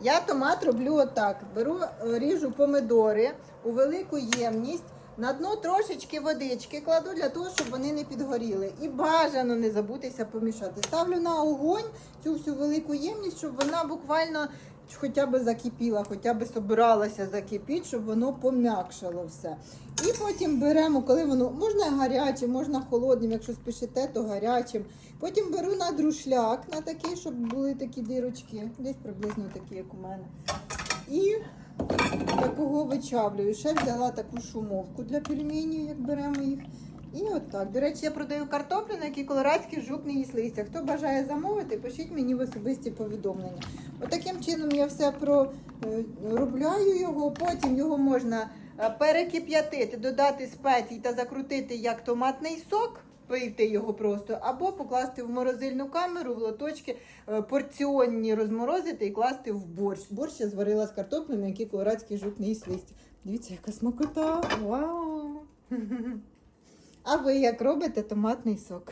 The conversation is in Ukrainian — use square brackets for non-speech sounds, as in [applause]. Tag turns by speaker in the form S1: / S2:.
S1: Я томат роблю отак. Беру, е, ріжу помидори у велику ємність. На дно трошечки водички кладу для того, щоб вони не підгоріли. І бажано не забутися помішати. Ставлю на огонь цю всю велику ємність, щоб вона буквально хоча б закипіла, хоча б собиралася закипіти, щоб воно пом'якшало все. І потім беремо, коли воно можна гарячим, можна холодним, якщо спішите, то гарячим. Потім беру на друшляк, на такий, щоб були такі дірочки, десь приблизно такі, як у мене. І такого вичавлюю. Ще взяла таку шумовку для пельменів, як беремо їх. І от так. До речі, я продаю картоплю, на якій колорадський жук не їсть. Хто бажає замовити, пишіть мені в особисті повідомлення. Отаким чином я все проробляю його, потім його можна е, перекип'ятити, додати спецій та закрутити як томатний сок. Пийти його просто, або покласти в морозильну камеру, в лоточки е, порціонні розморозити і класти в борщ. Борщ я зварила з картоплями, які колорадський жук не. Дивіться, яка смакота! Вау! [laughs] А ви як робите томатний сок?